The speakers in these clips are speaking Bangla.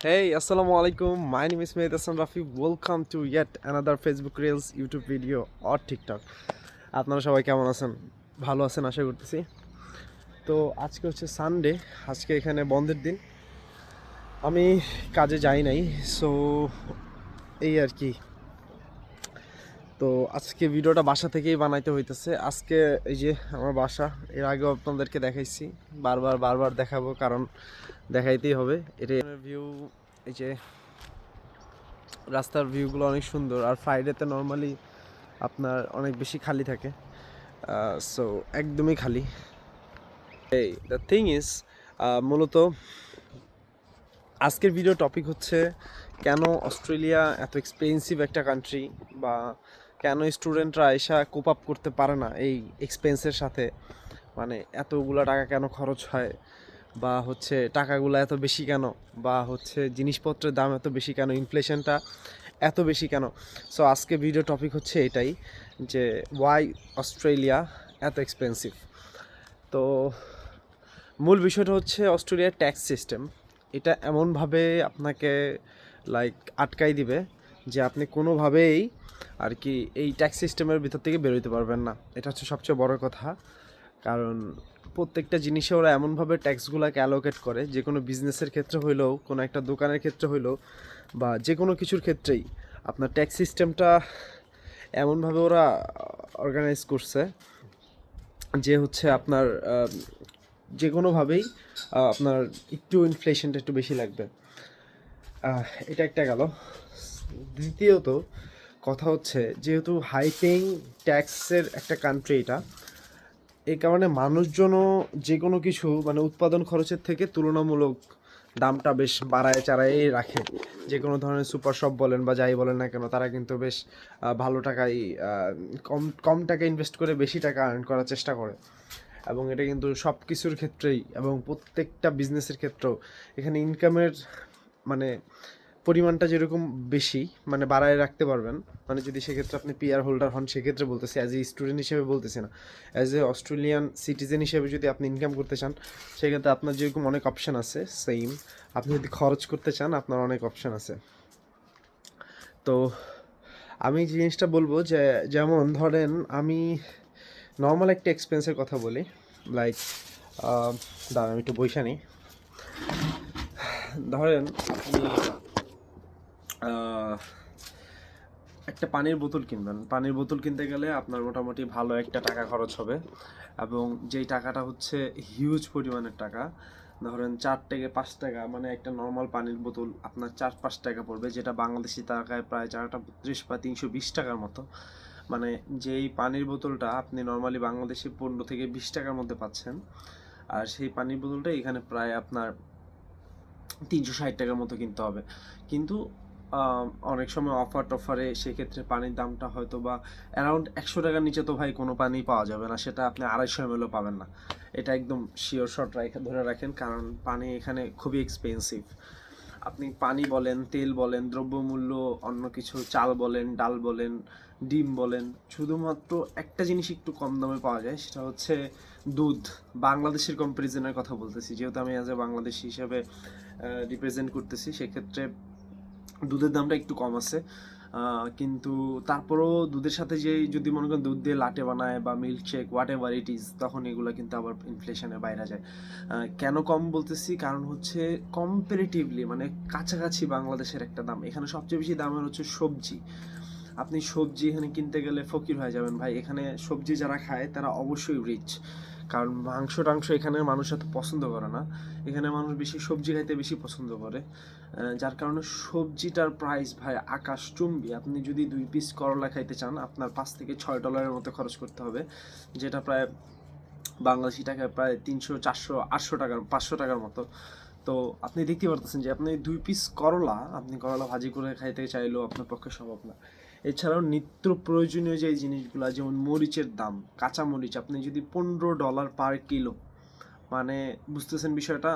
Hey, assalamu alaikum. My name is Mehdi Hassan Rafi. Welcome to yet another Facebook Reels, YouTube video or TikTok. আপনারা সবাই কেমন আছেন ভালো আছেন আশা করতেছি তো আজকে হচ্ছে সানডে আজকে এখানে বন্ধের দিন আমি কাজে যাই নাই সো এই আর কি তো আজকে ভিডিওটা বাসা থেকেই বানাইতে হইতেছে। আজকে এই যে আমার বাসা, এর আগেও আপনাদেরকে দেখাইছি, বারবার বারবার দেখাবো, কারণ দেখাইতেই হবে। এটা ভিউ এই যে রাস্তার ভিউগুলো অনেক সুন্দর, আর ফ্রাইডেতে নর্মালি আপনার অনেক বেশি খালি থাকে। সো একদমই খালি। এই দ্য থিং ইজ মূলত আজকের ভিডিও টপিক হচ্ছে, কেন অস্ট্রেলিয়া এত এক্সপেন্সিভ একটা কান্ট্রি বা কেন স্টুডেন্টরা এসা কোপ আপ করতে পারে না এই এক্সপেন্সের সাথে? মানে এতগুলো টাকা কেন খরচ হয়? বা হচ্ছে টাকাগুলো এত বেশি কেন? বা হচ্ছে জিনিসপত্রের দাম এত বেশি কেন? ইনফ্লেশনটা এত বেশি কেন? সো আজকে ভিডিও টপিক হচ্ছে এটাই যে ওয়াই অস্ট্রেলিয়া এত এক্সপেন্সিভ তো মূল বিষয়টা হচ্ছে অস্ট্রেলিয়ার ট্যাক্স সিস্টেম এটা এমনভাবে আপনাকে লাইক আটকাই দিবে যে আপনি কোনোভাবেই আর কি এই ট্যাক্স সিস্টেমের ভিতর থেকে বেরোতে পারবেন না। এটা হচ্ছে সবচেয়ে বড় কথা। কারণ প্রত্যেকটা জিনিসে ওরা এমনভাবে ট্যাক্সগুলোকে অ্যালোকেট করে, যে কোনো বিজনেসের ক্ষেত্রে হইলেও, কোনো একটা দোকানের ক্ষেত্রে হইলেও, বা যে কোনো কিছুর ক্ষেত্রেই আপনার ট্যাক্স সিস্টেমটা এমনভাবে ওরা অর্গানাইজ করছে, যে হচ্ছে আপনার যে কোনোভাবেই আপনার একটু ইনফ্লেশনটা একটু বেশি লাগবে। এটা একটা গেল। দ্বিতীয়ত কথা হচ্ছে, যেহেতু হাই পেইং ট্যাক্সের একটা কান্ট্রি এটা এই কারণে মানুষজনও যে কোনো কিছু মানে উৎপাদন খরচের থেকে তুলনামূলক দামটা বেশ বাড়ায় চাড়ায় রাখে। যে কোনো ধরনের সুপার শপ বলেন বা যাই বলেন না কেন, তারা কিন্তু বেশ ভালো টাকায় কম কম টাকা ইনভেস্ট করে বেশি টাকা আর্ন করার চেষ্টা করে। এবং এটা কিন্তু সব কিছুর ক্ষেত্রেই এবং প্রত্যেকটা বিজনেসের ক্ষেত্রেও, এখানে ইনকামের মানে পরিমাণটা যেরকম বেশি মানে বাড়ায় রাখতে পারবেন। মানে যদি সেক্ষেত্রে আপনি পিয়ার হোল্ডার হন, সেক্ষেত্রে বলতেছি অ্যাজ এ স্টুডেন্ট হিসেবে বলতেছি না। অ্যাজ এ অস্ট্রেলিয়ান সিটিজেন হিসেবে যদি আপনি ইনকাম করতে চান, সেক্ষেত্রে আপনার যেরকম অনেক অপশান আছে সেম আপনি যদি খরচ করতে চান, আপনার অনেক অপশান আছে। তো আমি জিনিসটা বলব যে, যেমন ধরেন আমি নর্মাল একটা এক্সপেন্সের কথা বলি লাইক দাঁড়ান, আমি একটু বৈশা নিই ধরেন একটা পানির বোতল কিনবেন। পানির বোতল কিনতে গেলে আপনার মোটামুটি ভালো একটা টাকা খরচ হবে এবং যেই টাকাটা হচ্ছে হিউজ পরিমাণের টাকা, ধরেন চার থেকে পাঁচ টাকা মানে একটা নর্মাল পানির বোতল আপনার চার পাঁচ টাকা পড়বে, যেটা বাংলাদেশি টাকায় প্রায় চারটা বত্রিশ বা তিনশো বিশ টাকার মতো। মানে যেই পানির বোতলটা আপনি নর্মালি বাংলাদেশে পনেরো থেকে বিশ টাকার মধ্যে পাচ্ছেন, আর সেই পানির বোতলটা এখানে প্রায় আপনার তিনশো ষাট টাকার মতো কিনতে হবে। কিন্তু অনেক সময় অফার টফারে সেক্ষেত্রে পানির দামটা হয়তো বা অ্যারাউন্ড একশো টাকার নিচে তো ভাই কোনো পানি পাওয়া যাবে না, সেটা আপনি আড়াইশো এমএলও পাবেন না। এটা একদম শিওর রাখে ধরে রাখেন, কারণ পানি এখানে খুবই এক্সপেন্সিভ আপনি পানি বলেন, তেল বলেন, দ্রব্যমূল্য, অন্য কিছু, চাল বলেন, ডাল বলেন, ডিম বলেন, শুধুমাত্র একটা জিনিস একটু কম দামে পাওয়া যায়, সেটা হচ্ছে দুধ। বাংলাদেশের কম্পারিজনের কথা বলতেছি, যেহেতু আমি এ বাংলাদেশি হিসেবে রিপ্রেজেন্ট করতেছি, সেক্ষেত্রে দুধের দামটা একটু কম আছে। কিন্তু তারপরেও দুধের সাথে যে যদি মনে করেন দুধ দিয়ে লাটে বানায় বা milk shake whatever it is তখন এগুলো কিন্তু আবার ইনফ্লেশনের বাইরে যায়। কেন কম বলতেছি? কারণ হচ্ছে কম্পারেটিভলি মানে কাছাকাছি বাংলাদেশের একটা দাম। এখানে সবচেয়ে বেশি দামের হচ্ছে সবজি। আপনি সবজি এখানে কিনতে গেলে ফকির হয়ে যাবেন ভাই। এখানে সবজি যারা খায়, তারা অবশ্যই রিচ কারণ মাংস টাংস এখানের মানুষ এত পছন্দ করে না। এখানে মানুষ বেশি সবজি খাইতে বেশি পছন্দ করে। যার কারণে সবজিটার প্রাইস ভাই আকাশ চুম্বি। আপনি যদি দুই পিস করলা খাইতে চান, আপনার পাঁচ থেকে ছয় ডলারের মতো খরচ করতে হবে, যেটা প্রায় বাংলাদেশি টাকায় প্রায় তিনশো, চারশো, আটশো টাকার, পাঁচশো টাকার মতো। তো আপনি দেখতে পারতেছেন যে আপনি দুই পিস করলা, আপনি করলা ভাজি করে খাইতে চাইলেও আপনার পক্ষে সম্ভব না। এছাড়াও নিত্য প্রয়োজনীয় যে জিনিসগুলো, যেমন মরিচের দাম কাঁচা মরিচ আপনি যদি পনেরো ডলার পার কিলো মানে বুঝতেছেন বিষয়টা?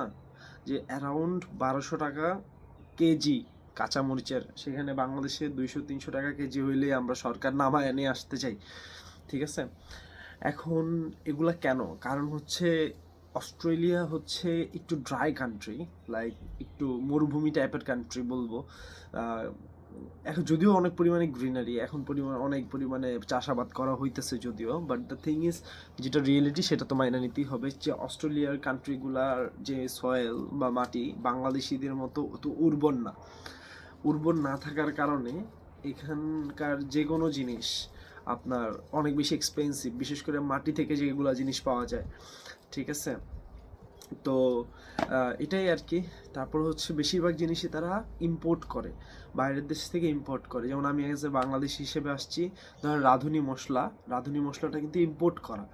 যে অ্যারাউন্ড বারোশো টাকা কেজি কাঁচা মরিচের সেখানে বাংলাদেশে দুইশো, তিনশো টাকা কেজি হইলে আমরা সরকার নামায় এনে আসতে চাই, ঠিক আছে? এখন এগুলা কেন? কারণ হচ্ছে অস্ট্রেলিয়া হচ্ছে একটু ড্রাই কান্ট্রি লাইক একটু মরুভূমি টাইপের কান্ট্রি বলব এখন যদিও অনেক পরিমাণে গ্রিনারি এখন পরিমাণ অনেক পরিমাণে চাষাবাদ করা হইতেছে যদিও বাট দ্য থিং ইজ যেটা রিয়েলিটি সেটা তো মাইনে নিতেই হবে যে অস্ট্রেলিয়ার কান্ট্রিগুলার যে সয়েল বা মাটি বাংলাদেশিদের মতো অত উর্বর না। উর্বর না থাকার কারণে এখানকার যে কোনো জিনিস আপনার অনেক বেশি এক্সপেন্সিভ বিশেষ করে মাটি থেকে যেগুলো জিনিস পাওয়া যায়। ঠিক আছে? তো এটাই আর কি। তারপর হচ্ছে বেশিরভাগ জিনিসই তারা ইম্পোর্ট করে, বাইরের দেশ থেকে ইম্পোর্ট করে। যেমন আমি এসে বাংলাদেশ হিসেবে আসছি ধরেন রাঁধুনি মশলা, রাঁধুনি মশলাটা কিন্তু ইম্পোর্ট করা।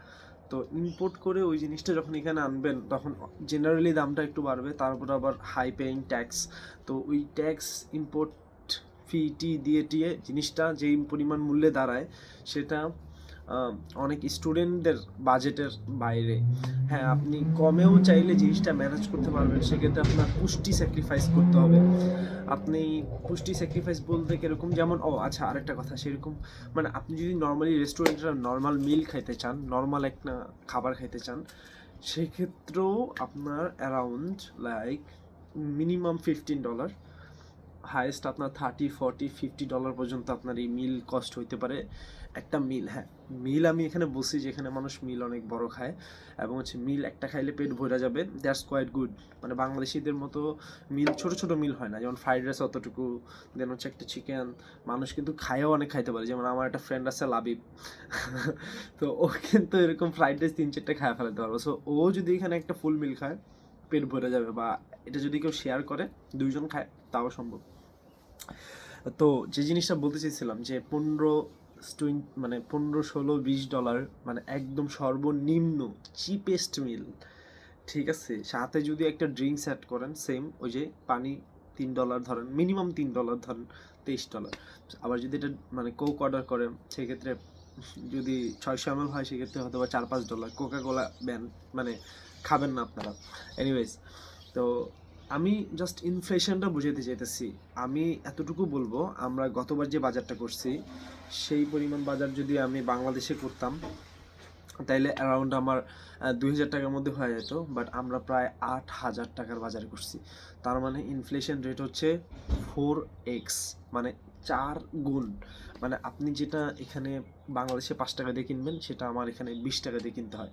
তো ইম্পোর্ট করে ওই জিনিসটা যখন এখানে আনবেন, তখন জেনারেলি দামটা একটু বাড়বে, তারপর আবার হাই পেইং ট্যাক্স তো ওই ট্যাক্স ইম্পোর্ট ফি টি দিয়ে টিয়ে জিনিসটা যেই পরিমাণ মূল্যে দাঁড়ায়, সেটা অনেক স্টুডেন্টদের বাজেটের বাইরে। হ্যাঁ আপনি কমেও চাইলে জিনিসটা ম্যানেজ করতে পারবেন, সেক্ষেত্রে আপনার পুষ্টি স্যাক্রিফাইস করতে হবে। আপনি পুষ্টি স্যাক্রিফাইস বলতে কীরকম, যেমন, ও আচ্ছা আরেকটা কথা, সেরকম মানে আপনি যদি নর্মালি রেস্টুরেন্টের নর্মাল মিল খাইতে চান নর্মাল একটা খাবার খাইতে চান, সেক্ষেত্রেও আপনার around like minimum fifteen dollar highest আপনার থার্টি ফর্টি ফিফটি ডলার পর্যন্ত আপনার এই মিল কস্ট হইতে পারে। একটা মিল হ্যাঁ। মিল আমি এখানে বসি যেখানে মানুষ মিল অনেক বড় খায় এবং হচ্ছে মিল একটা খাইলে পেট ভরা যাবে। দ্যাটস কোয়াইট গুড মানে বাংলাদেশিদের মতো মিল, ছোট ছোট মিল হয় না। যেমন ফ্রাইড রাইস অতটুকু দেন হচ্ছে একটা চিকেন মানুষ কিন্তু খায়ও অনেক খাইতে পারে। যেমন আমার একটা ফ্রেন্ড আছে লাবিব। তো ও কিন্তু এরকম ফ্রাইড রাইস তিন, চারটে খায় ফেলাতে পারবে। সো ও যদি এখানে একটা ফুল মিল খায়, পেট ভরে যাবে বা এটা যদি কেউ শেয়ার করে, দুইজন খায়, তাও সম্ভব। তো যে জিনিসটা বলতে চেয়েছিলাম যে পনেরো মানে পনেরো, ষোলো, বিশ ডলার মানে একদম সর্বনিম্ন চিপেস্ট মিল ঠিক আছে? সাথে যদি একটা ড্রিঙ্কস অ্যাড করেন সেম ওই যে পানি তিন ডলার ধরেন মিনিমাম তিন ডলার ধরেন, তেইশ ডলার। আবার যদি এটা মানে কোক অর্ডার করেন, সেক্ষেত্রে যদি ছয়শো এমএল হয়, সেক্ষেত্রে হয়তো বা চার, পাঁচ ডলার। কোকা কোলা ব্যান মানে খাবেন না আপনারা। এনিওয়েজ তো আমি জাস্ট ইনফ্লেশনটা বুঝাতে চাইতেছি। আমি এতটুকু বলব, আমরা গতবার যে বাজারটা করছি, সেই পরিমাণ বাজার যদি আমি বাংলাদেশে করতাম, তাইলে অ্যারাউন্ড আমার দুই হাজার টাকার মধ্যে হয়ে যেত বাট আমরা প্রায় আট হাজার টাকার বাজারে করছি। তার মানে ইনফ্লেশন রেট হচ্ছে ফোর এক্স মানে চার গুণ। মানে আপনি যেটা এখানে বাংলাদেশে পাঁচ টাকা দিয়ে কিনবেন, সেটা আমার এখানে বিশ টাকা দিয়ে কিনতে হয়,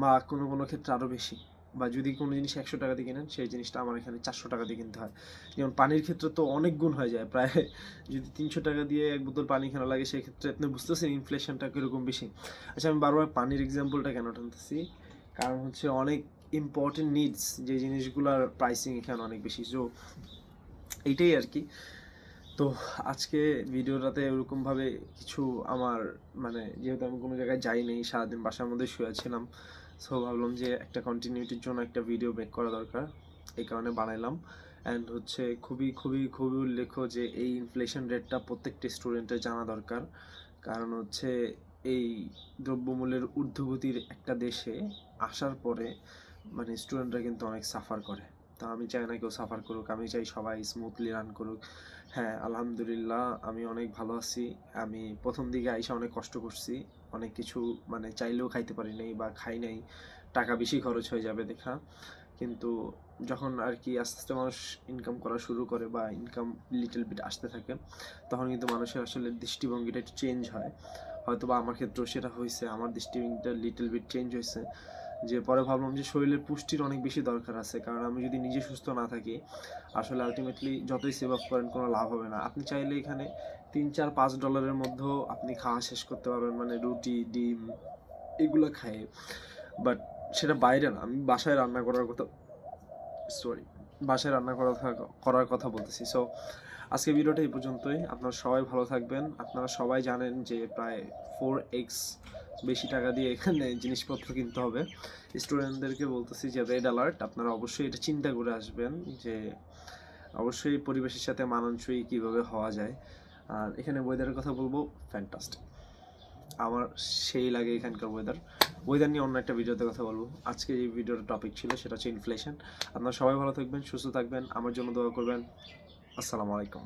বা কোনো কোনো ক্ষেত্রে আরও বেশি। বা যদি কোনো জিনিস একশো টাকা দিয়ে কিনেন, সেই জিনিসটা আমার এখানে চারশো টাকা দিয়ে কিনতে হয়। যেমন পানির ক্ষেত্রে তো অনেক গুণ হয়ে যায়, প্রায় যদি তিনশো টাকা দিয়ে এক বোতল পানি কেনা লাগে, সেই ক্ষেত্রে আপনি বুঝতেছেন ইনফ্লেশনটা কীরকম বেশি। আচ্ছা আমি বারবার পানির এক্সাম্পলটা কেন টানতেছি? কারণ হচ্ছে অনেক ইম্পর্টেন্ট নিডস যে জিনিসগুলোর প্রাইসিং এখানে অনেক বেশি। সো এইটাই আর কি। তো আজকে ভিডিওটাতে ওরকমভাবে কিছু আমার মানে যেহেতু আমি কোনো জায়গায় যাই নেই, সারাদিন বাসার মধ্যে শুয়েছিলাম সো ভাবলাম যে একটা কন্টিনিউটির জন্য একটা ভিডিও মেক করা দরকার। এই কারণে বানাইলাম। অ্যান্ড হচ্ছে খুবই খুবই খুবই উল্লেখ্য যে এই ইনফ্লেশন রেটটা প্রত্যেকটি স্টুডেন্টের জানা দরকার। কারণ হচ্ছে এই দ্রব্যমূল্যের ঊর্ধ্বগতির একটা দেশে আসার পরে মানে স্টুডেন্টরা কিন্তু অনেক সাফার করে। তো আমি চাই না কেউ সাফার করুক, আমি চাই সবাই স্মুথলি রান করুক। হ্যাঁ আলহামদুলিল্লাহ, আমি অনেক ভালো আছি। আমি প্রথম দিকে আইসা অনেক কষ্ট করছি। অনেক কিছু মানে চাইলেও খাইতে পারি নাই বা খাই নাই। টাকা বেশি খরচ হয়ে যাবে দেখা। কিন্তু যখন আর কি আস্তে আস্তে মানুষ ইনকাম করা শুরু করে বা ইনকাম লিটল বিট আসতে থাকে, তখন কিন্তু মানুষের আসলে দৃষ্টিভঙ্গিটা একটু চেঞ্জ হয়। হয়তো বা আমার ক্ষেত্রেও সেটা হয়েছে, আমার দৃষ্টিভঙ্গিটা লিটল বিট চেঞ্জ হয়েছে। যে পরে ভাবলাম যে শরীরের পুষ্টির অনেক বেশি দরকার আছে, কারণ আমি যদি নিজে সুস্থ না থাকি, আসলে আলটিমেটলি যতই সেভ আপ করেন কোনো লাভ হবে না। আপনি চাইলে এখানে তিন, চার, পাঁচ ডলারের মধ্যেও আপনি খাওয়া শেষ করতে পারবেন মানে রুটি, ডিম এগুলো খায় বাট সেটা বাইরে না, আমি বাসায় রান্না করার কথা সরি বাসায় রান্না করার করার কথা বলতেছি। সো আজকে ভিডিওটা এই পর্যন্তই। আপনারা সবাই ভালো থাকবেন। আপনারা সবাই জানেন যে প্রায় ফোর এক্স বেশি টাকা দিয়ে এখানে জিনিসপত্র কিনতে হবে। স্টুডেন্টদেরকে বলতেছি যে, রেড অ্যালার্ট আপনারা অবশ্যই এটা চিন্তা করে আসবেন যে, অবশ্যই পরিবেশের সাথে মানানসই কীভাবে হওয়া যায়। আর এখানে ওয়েদারের কথা বলব ফ্যান্টাস্টিক আমার সেই লাগে এখানকার ওয়েদার ওয়েদার নিয়ে অন্য একটা ভিডিওতে কথা বলব। আজকে যে ভিডিওর টপিক ছিল, সেটা হচ্ছে ইনফ্লেশন আপনারা সবাই ভালো থাকবেন, সুস্থ থাকবেন, আমার জন্য দোয়া করবেন। আসসালামু আলাইকুম।